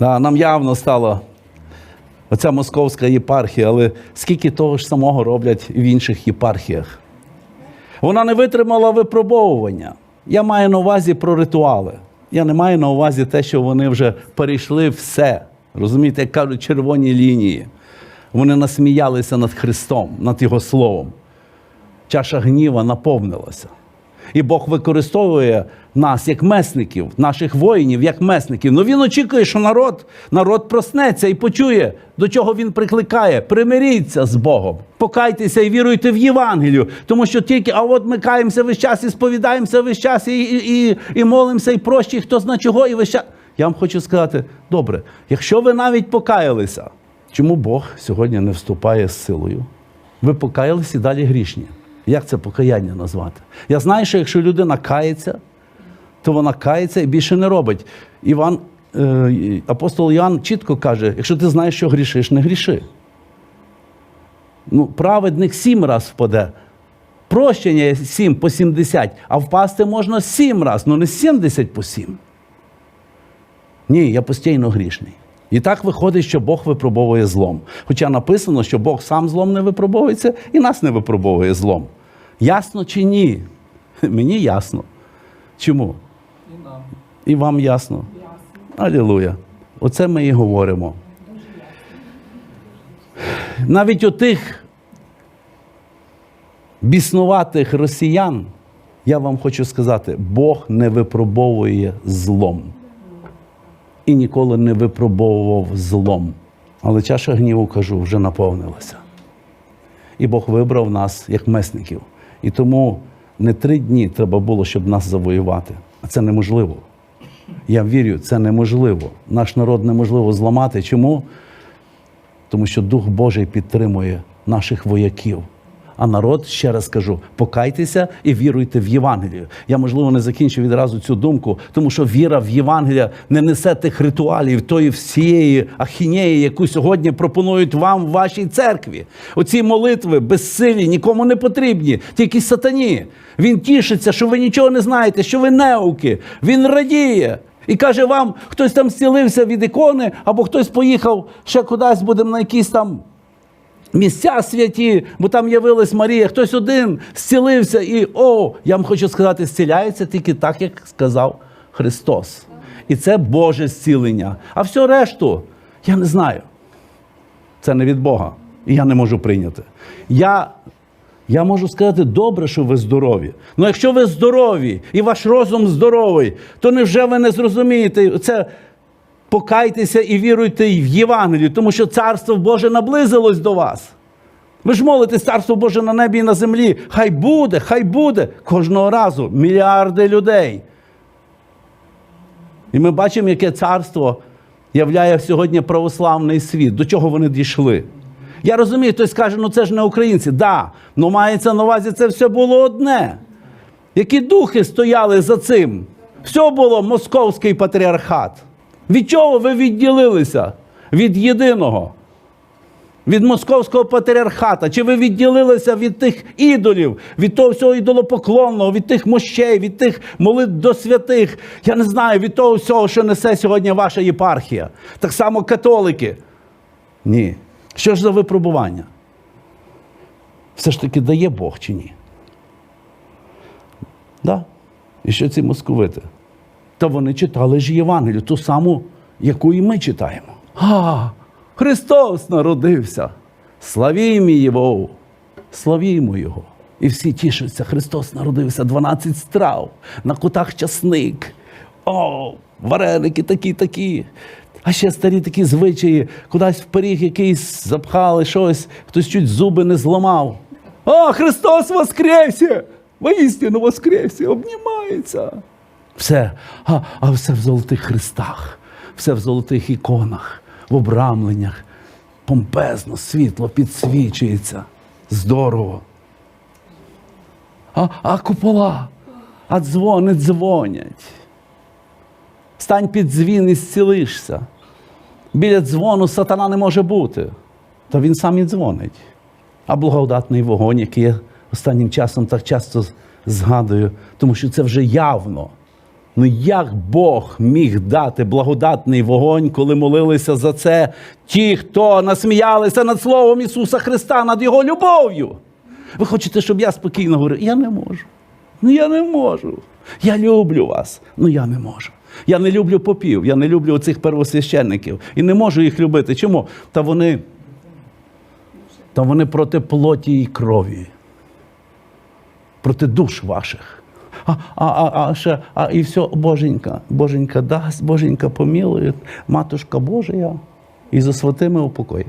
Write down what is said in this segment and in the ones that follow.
Нам явно стало оця московська єпархія, але скільки того ж самого роблять в інших єпархіях. Вона не витримала випробовування. Я маю на увазі про ритуали. Я не маю на увазі те, що вони вже перейшли все. Розумієте, як кажуть, червоні лінії. Вони насміялися над Христом, над Його Словом. Чаша гніва наповнилася. І Бог використовує нас як месників, наших воїнів, як месників. Ну він очікує, що народ, народ проснеться і почує, до чого він прикликає. Примиріться з Богом, покайтеся і віруйте в Євангелію. Тому що тільки, а от ми каємося весь час і сповідаємося весь час, і, і, і, і молимося, і прощі, хто зна чого, і весь час. Я вам хочу сказати, добре, якщо ви навіть покаялися, чому Бог сьогодні не вступає з силою? Ви покаялись і далі грішні. Як це покаяння назвати? Я знаю, що якщо людина кається, то вона кається і більше не робить. Іван, е, апостол Іоанн чітко каже: якщо ти знаєш, що грішиш, не гріши. Ну, праведник сім раз впаде. Прощення є сім по 70, а впасти можна сім раз, але не 70 по сім. Ні, я постійно грішний. І так виходить, що Бог випробовує злом. Хоча написано, що Бог сам злом не випробовується і нас не випробовує злом. Ясно чи ні? Мені ясно. Чому? І нам. І вам ясно. Алілуя. Оце ми і говоримо. Навіть у тих біснуватих росіян, я вам хочу сказати, Бог не випробовує злом. І ніколи не випробовував злом. Але чаша гніву, кажу, вже наповнилася. І Бог вибрав нас як месників. І тому не три дні треба було, щоб нас завоювати. А це неможливо. Я вірю, це неможливо. Наш народ неможливо зламати. Чому? Тому що Дух Божий підтримує наших вояків. А народ, ще раз кажу, покайтеся і віруйте в Євангелію. Я, можливо, не закінчу відразу цю думку, тому що віра в Євангелія не несе тих ритуалів, тої всієї ахінеї, яку сьогодні пропонують вам в вашій церкві. Оці молитви безсилі, нікому не потрібні, тільки сатані. Він тішиться, що ви нічого не знаєте, що ви неуки. Він радіє. І каже вам, хтось там зцілився від ікони, або хтось поїхав ще кудись, будемо на якісь там місця святі, бо там явилась Марія, хтось один зцілився і о, я вам хочу сказати, зціляється тільки так, як сказав Христос. І це Боже зцілення. А все решту, я не знаю. Це не від Бога. І я не можу прийняти. Я, я можу сказати, добре, що ви здорові. Ну якщо ви здорові і ваш розум здоровий, то невже ви не зрозумієте це? Покайтеся і віруйте в Євангелію, тому що Царство Боже наблизилось до вас. Ви ж молитесь Царство Боже на небі і на землі. Хай буде, хай буде. Кожного разу мільярди людей. І ми бачимо, яке царство являє сьогодні православний світ, до чого вони дійшли. Я розумію, хтось каже, ну це ж не українці. Да, ну мається на увазі, це все було одне. Які духи стояли за цим? Все було московський патріархат. Від чого ви відділилися? Від єдиного. Від московського патріархата? Чи ви відділилися від тих ідолів, від того всього ідолопоклонного, від тих мощей, від тих молитв до святих? Я не знаю, від того всього, що несе сьогодні ваша єпархія. Так само католики. Ні. Що ж за випробування? Все ж таки дає Бог чи ні? Да? І що ці московити? Та вони читали ж Євангелію, ту саму, яку і ми читаємо. А, Христос народився. Славімо Його, славімо Його. І всі тішаться, Христос народився, 12 страв, на кутах часник. О, вареники такі, такі. А ще старі такі звичаї, кудись в пиріг якийсь запхали щось, хтось чуть зуби не зламав. О, Христос воскресе! Воістину воскресе, обнімається. Все, а, а все в золотих хрестах, все в золотих іконах, в обрамленнях. Помпезно, світло підсвічується. Здорово. А, а купола, а дзвони дзвонять. Стань під дзвін і зцілишся. Біля дзвону сатана не може бути. То він сам і дзвонить. А благодатний вогонь, який я останнім часом так часто згадую, тому що це вже явно. Ну як Бог міг дати благодатний вогонь, коли молилися за це ті, хто насміялися над Словом Ісуса Христа, над Його любов'ю? Ви хочете, щоб я спокійно говорив? Я не можу. Ну я не можу. Я люблю вас. Ну я не можу. Я не люблю попів, я не люблю оцих первосвященників. І не можу їх любити. Чому? Та вони, та вони проти плоті і крові, проти душ ваших. А, а, а, ще, а і все, Боженька, Боженька дасть, Боженька помілує, матушка Божия, і за святими упокої.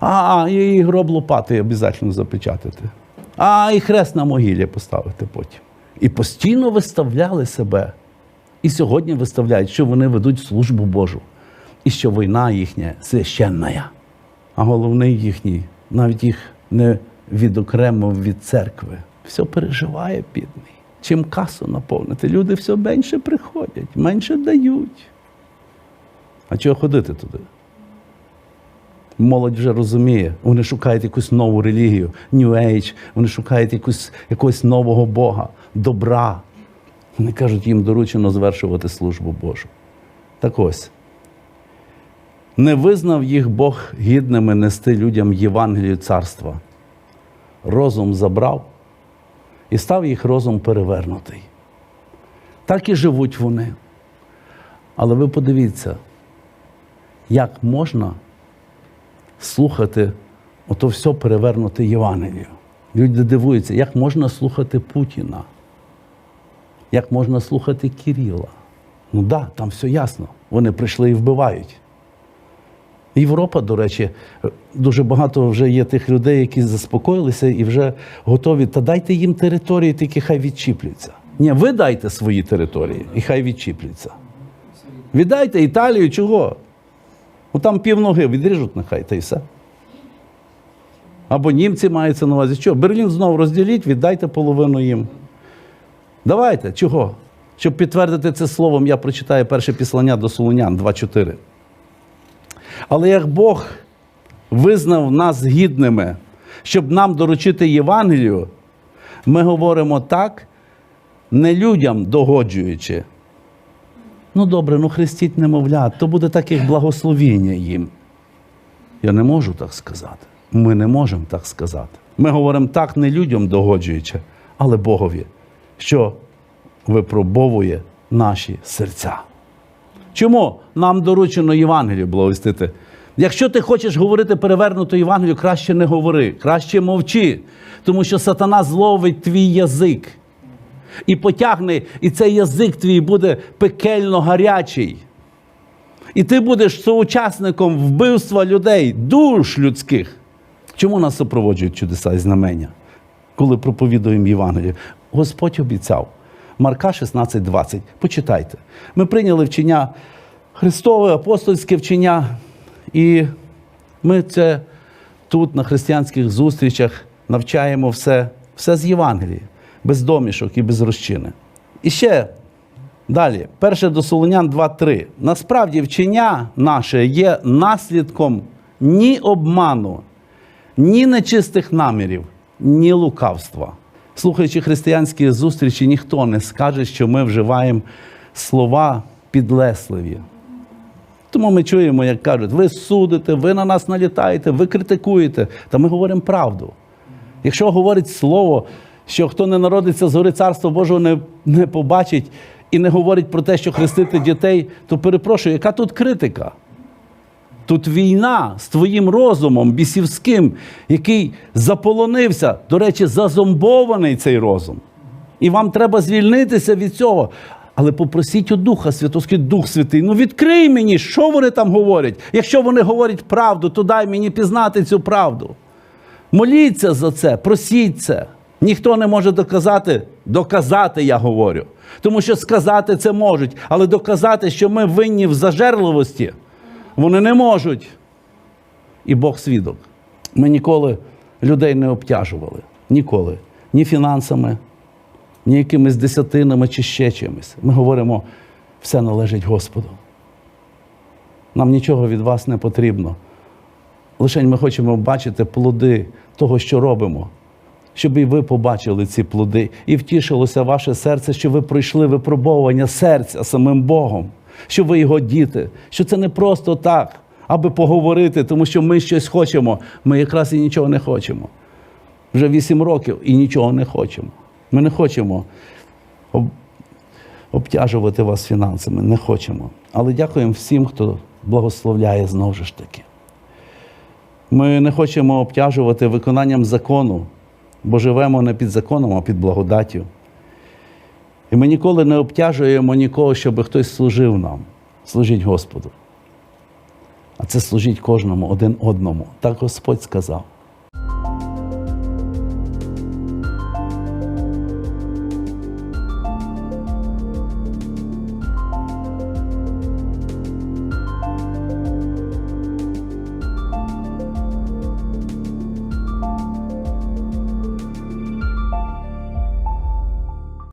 А, а і гроб лопати обов'язково запечатати. А і хрест на могилі поставити потім. І постійно виставляли себе. І сьогодні виставляють, що вони ведуть службу Божу. І що війна їхня священна. А головний їхній, навіть їх не відокремив від церкви. Все переживає бідний. Чим касу наповнити? Люди все менше приходять, менше дають. А чого ходити туди? Молодь вже розуміє, вони шукають якусь нову релігію, New Age, вони шукають якусь, якогось нового Бога, добра. Вони кажуть, їм доручено звершувати службу Божу. Так ось. Не визнав їх Бог гідними нести людям Євангелію царства. Розум забрав і став їх розум перевернутий. Так і живуть вони. Але ви подивіться, як можна слухати ото все перевернуте Євангелію. Люди дивуються, як можна слухати Путіна, як можна слухати Кирила. Ну так, да, там все ясно. Вони прийшли і вбивають. Європа, до речі, дуже багато вже є тих людей, які заспокоїлися і вже готові. Та дайте їм території, тільки хай відчіплюються. Ні, ви дайте свої території і хай відчіплюються. Віддайте Італію чого? Ну там півноги відріжуть нехай та й все. Або німці маються на увазі. Що? Берлін знову розділіть, віддайте половину їм. Давайте, чого? Щоб підтвердити це словом, я прочитаю перше післання до Солунян 2.4. Але як Бог визнав нас гідними, щоб нам доручити Євангелію, ми говоримо так, не людям догоджуючи. Ну добре, ну хрестіть немовлят, то буде так, як благословіння їм. Я не можу так сказати. Ми не можемо так сказати. Ми говоримо так не людям догоджуючи, але Богові, що випробовує наші серця. Чому нам доручено Євангелію благовістити? Якщо ти хочеш говорити перевернуту Євангелію, краще не говори, краще мовчи, тому що сатана зловить твій язик і потягне, і цей язик твій буде пекельно гарячий. І ти будеш соучасником вбивства людей, душ людських. Чому нас супроводжують чудеса і знамення, коли проповідуємо Євангелію? Господь обіцяв. Марка 16,20. Почитайте. Ми прийняли вчення Христове, апостольське вчення, і ми це тут, на християнських зустрічах, навчаємо все, все з Євангелії, без домішок і без розчини. І ще далі, перше до Солонян 2.3. Насправді вчення наше є наслідком ні обману, ні нечистих намірів, ні лукавства. Слухаючи християнські зустрічі, ніхто не скаже, що ми вживаємо слова підлесливі. Тому ми чуємо, як кажуть, ви судите, ви на нас налітаєте, ви критикуєте. Та ми говоримо правду. Якщо говорить слово, що хто не народиться з гори Царства Божого не, не побачить і не говорить про те, що хрестити дітей, то перепрошую, яка тут критика? Тут війна з твоїм розумом бісівським, який заполонився, до речі, зазомбований цей розум. І вам треба звільнитися від цього. Але попросіть у Духа Святого, Дух Святий, ну відкрий мені, що вони там говорять. Якщо вони говорять правду, то дай мені пізнати цю правду. Моліться за це, просіть це. Ніхто не може доказати, доказати, я говорю. Тому що сказати це можуть, але доказати, що ми винні в зажерливості, вони не можуть. І Бог свідок. Ми ніколи людей не обтяжували. Ніколи. Ні фінансами, ні якимись десятинами чи ще чимось. Ми говоримо, все належить Господу. Нам нічого від вас не потрібно. Лише ми хочемо бачити плоди того, що робимо. щоб і ви побачили ці плоди, і втішилося ваше серце, що ви пройшли випробовування серця самим Богом, що ви його діти, що це не просто так, аби поговорити, тому що ми щось хочемо. Ми якраз і нічого не хочемо. Вже вісім років і нічого не хочемо. Ми не хочемо об- обтяжувати вас фінансами, не хочемо. Але дякуємо всім, хто благословляє знову ж таки. Ми не хочемо обтяжувати виконанням закону, бо живемо не під законом, а під благодаттю. І ми ніколи не обтяжуємо нікого, щоб хтось служив нам. Служіть Господу. А це служіть кожному один одному. Так Господь сказав.